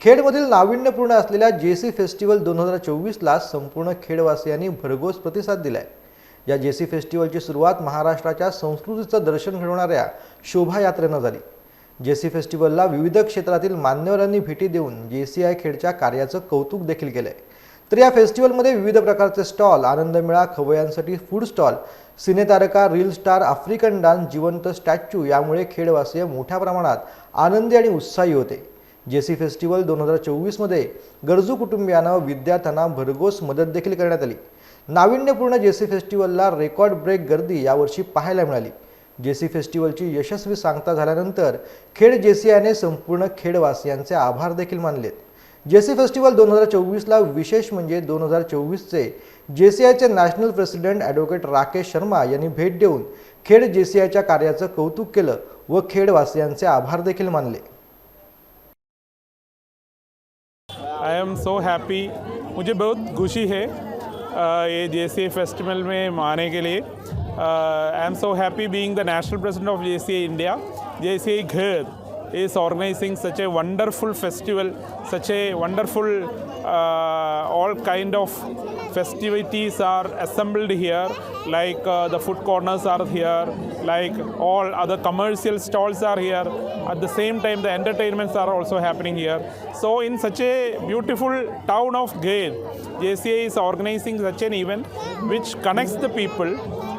खेडमधील नाविन्यपूर्ण असलेल्या जे सी फेस्टिवल दोन हजार चोवीसला संपूर्ण खेडवासियांनी भरघोस प्रतिसाद दिलाय. या जे सी फेस्टिवलची सुरुवात महाराष्ट्राच्या संस्कृतीचं दर्शन घडवणाऱ्या शोभायात्रेनं झाली. जे सी फेस्टिवलला विविध क्षेत्रातील मान्यवरांनी भेटी देऊन जे सी आय खेडच्या कार्याचं कौतुक देखील केलंय. तर या फेस्टिवलमध्ये विविध प्रकारचे स्टॉल आनंदमेळा खवयांसाठी फूड स्टॉल सिनेतारका रील स्टार आफ्रिकन डान्स जिवंत स्टॅच्यू यामुळे खेडवासीय मोठ्या प्रमाणात आनंदी आणि उत्साही होते. जे सी फेस्टिवल दोन हजार चोवीसमध्ये गरजू कुटुंबियांना विद्यार्थ्यांना भरघोस मदत देखील करण्यात आली. नाविन्यपूर्ण जे सी फेस्टिवलला रेकॉर्ड ब्रेक गर्दी यावर्षी पाहायला मिळाली. जे सी फेस्टिवलची यशस्वी सांगता झाल्यानंतर खेड जे सी आयने संपूर्ण खेडवासियांचे आभार देखील मानलेत. जे सी फेस्टिवल दोन हजार चोवीसला विशेष म्हणजे दोन हजार चोवीसचे जे सी आयचे national president advocate Rakesh Sharma यांनी भेट देऊन खेड जे सी आयच्या कार्याचं कौतुक केलं व खेडवासियांचे आभार देखील मानले. आई एम सो हैप्पी मुझे बहुत खुशी है ये जे फेस्टिवल में आने के लिए। I am so happy being the national president of J C India J C I घर is organising such a wonderful festival such a wonderful all kind of festivities are assembled here like uh, the food corners are here like all other commercial stalls are here. At the same time the entertainments are also happening here. So in such a beautiful town of Gade JCA is organizing such an event which connects the people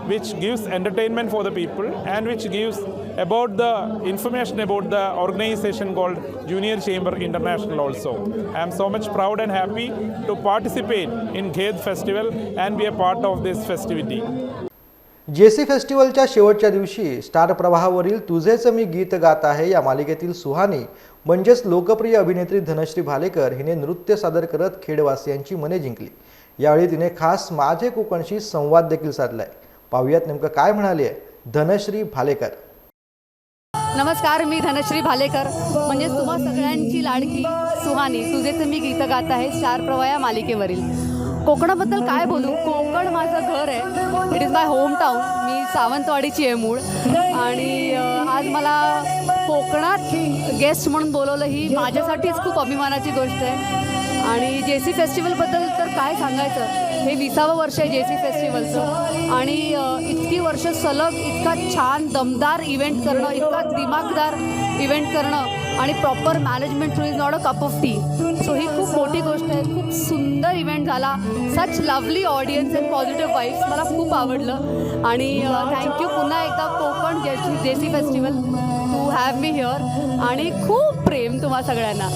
which gives entertainment for the people and which gives about the information about the organization called Junior Chamber International also. I am so much proud and happy to participate in Ghed festival and be a part of this festivity. J C फेस्टिवलच्या शेवटच्या दिवशी star प्रवाहावरील तुझेच मी गीत गात आहे या मालिकेतील सुहानी म्हणजेच लोकप्रिय अभिनेत्री धनश्री भालेकर हिने नृत्य सादर करत खेडवासियांची मने जिंकली यावेळी तिने खास माझे कोकणशी संवाद देखील साधलाय पाहुयात नेमकं काय म्हणाले धनश्री भालेकर. नमस्कार मी धनश्री भालेकर. म्हणजे तुम्हा सगळ्यांची लाडकी सुहानी. तुझे मी गीतं गात आहे चार प्रवाया मालिकेवरील. कोकणाबद्दल काय बोलू? कोकण माझं घर आहे. It is my home town मी सावंतवाडीची आहे मूळ. आणि आज मला कोकणात गेस्ट म्हणून बोलवलं ही माझ्यासाठीच खूप अभिमानाची गोष्ट आहे. आणि जे सी फेस्टिवलबद्दल तर काय सांगायचं? हे विसावं वर्ष आहे जे सी फेस्टिवलचं आणि इतकी वर्ष सलग इतका छान दमदार इव्हेंट करणं इतका दिमागदार इव्हेंट करणं आणि proper management through is not a cup of tea so ही खूप मोठी गोष्ट आहे. खूप सुंदर इव्हेंट झाला. Such lovely audience and positive vibes मला खूप आवडलं. आणि थँक्यू पुन्हा एकदा Konkan J J C festival to have me here आणि खूप प्रेम तुम्हा सगळ्यांना.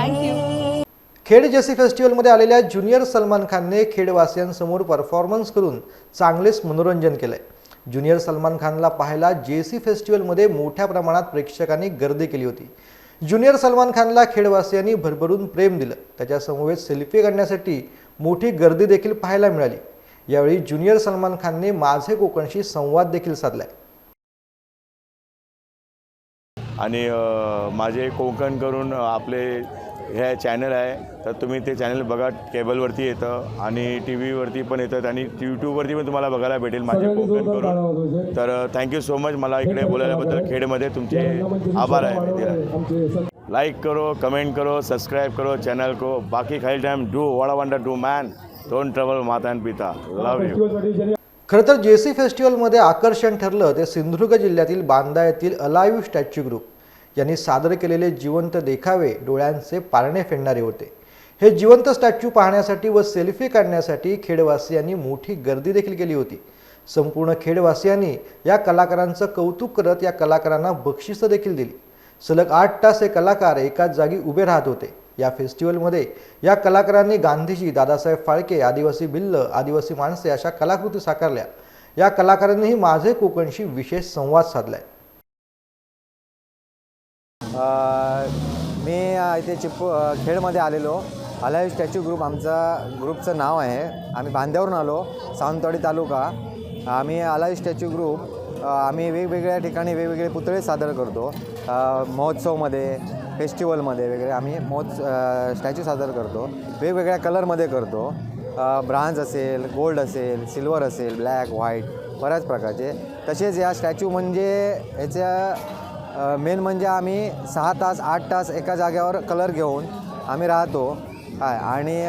थँक्यू खेड जेसी फेस्टिवलमध्ये आलेल्या ज्युनियर सलमान खानने खेडवासियांसमोर परफॉर्मन्स करून चांगलेच मनोरंजन केलंय. ज्युनियर सलमान खानला पाहायला जेसी फेस्टिवलमध्ये मोठ्या प्रमाणात प्रेक्षकांनी गर्दी केली होती. ज्युनियर सलमान खानला खेडवासियांनी भरभरून प्रेम दिलं. त्याच्यासमवेत सेल्फी काढण्यासाठी मोठी गर्दी देखील पाहायला मिळाली. यावेळी ज्युनियर सलमान खानने माझे कोकणशी संवाद देखील साधलाय. आणि माझे कोकण करून आपले हे चॅनल आहे. तर तुम्ही ते चॅनल बघा केबलवरती येतं आणि टी व्हीवरती पण येतं आणि यूट्यूबवरती पण तुम्हाला बघायला भेटेल माझे कोकण करून. तर थँक्यू सो मच मला इकडे बोलायल्याबद्दल खेडमध्ये तुमचे आभार आहे. माहिती लाईक करो कमेंट करो सब्सक्राइब करो चैनल को. बाकी खाली time do vada wonder do man don't trouble माता अँड पिता. लव यू खरं तर जे सी फेस्टिवलमध्ये आकर्षण ठरलं ते सिंधुदुर्ग जिल्ह्यातील बांदा येथील अलाईव्ह स्टॅच्यू ग्रुप. यांनी सादर केलेले जिवंत देखावे डोळ्यांचे पारणे फेडणारे होते. हे जिवंत स्टॅच्यू पाहण्यासाठी व सेल्फी काढण्यासाठी खेडवासियांनी मोठी गर्दी देखील केली होती. संपूर्ण खेडवासियांनी या कलाकारांचं कौतुक करत या कलाकारांना बक्षिसं देखील दिली. सलग आठ तास हे कलाकार एकाच जागी उभे राहत होते. या फेस्टिवलमध्ये या कलाकारांनी गांधीजी दादासाहेब फाळके आदिवासी बिल्ल आदिवासी माणसे अशा कलाकृती साकारल्या. या कलाकारांनीही माझे कोकणशी विशेष संवाद साधलाय. मी इथे चिप खेडमध्ये आलेलो. अलाईव्ह स्टॅच्यू ग्रुप आमचा ग्रुपचं नाव आहे. आम्ही बांध्यावरून आलो सावंतवाडी तालुका. आम्ही अलाईव्ह स्टॅच्यू ग्रुप आम्ही वेगवेगळ्या ठिकाणी वेगवेगळे पुतळे सादर करतो. महोत्सवमध्ये फेस्टिवलमध्ये वगैरे आम्ही महोत्स स्टॅच्यू सादर करतो. वेगवेगळ्या कलरमध्ये करतो. ब्रांज असेल गोल्ड असेल सिल्वर असेल ब्लॅक व्हाईट बऱ्याच प्रकारचे. तसेच या स्टॅच्यू म्हणजे याच्या मेन म्हणजे आम्ही सहा तास आठ तास एका जागेवर कलर घेऊन आम्ही राहतो. काय आणि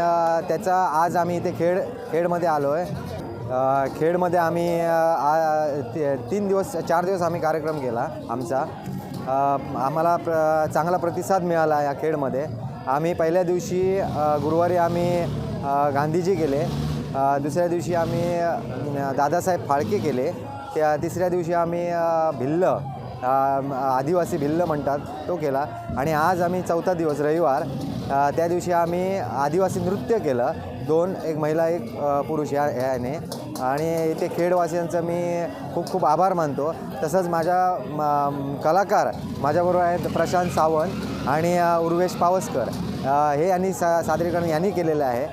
त्याचा आज आम्ही इथे खेड खेडमध्ये आलो आहे खेडमध्ये आम्ही आ- तीन दिवस चार दिवस आम्ही कार्यक्रम केला आमचा. आम्हाला प्र चांगला प्रतिसाद मिळाला या खेडमध्ये. आम्ही पहिल्या दिवशी गुरुवारी आम्ही गांधीजी केले दुसऱ्या दिवशी आम्ही दादासाहेब फाळके केले. त्या तिसऱ्या दिवशी आम्ही भिल्ल आदिवासी भिल्ल म्हणतात तो केला. आणि आज आम्ही चौथा दिवस रविवार त्या दिवशी आम्ही आदिवासी नृत्य केलं. दोन एक महिला एक पुरुष या याने. आणि इथे खेडवासियांचं मी खूप खूप आभार मानतो. तसंच माझ्या म, कलाकार माझ्याबरोबर आहेत प्रशांत सावंत आणि उर्वेश पावसकर. हे यांनी सा सादरीकरण यांनी केलेलं आहे.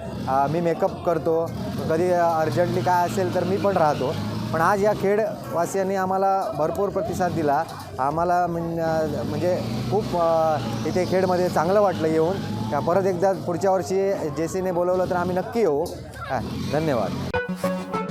मी मेकअप करतो. कधी अर्जंटली काय असेल तर मी पण राहतो. पण आज या खेडवासियांनी आम्हाला भरपूर प्रतिसाद दिला. आम्हाला म्हणजे खूप इथे खेडमध्ये चांगलं वाटलं येऊन. का परत एकदा पुढच्या वर्षी जे सीने बोलवलं तर आम्ही नक्की येऊ. हा, धन्यवाद.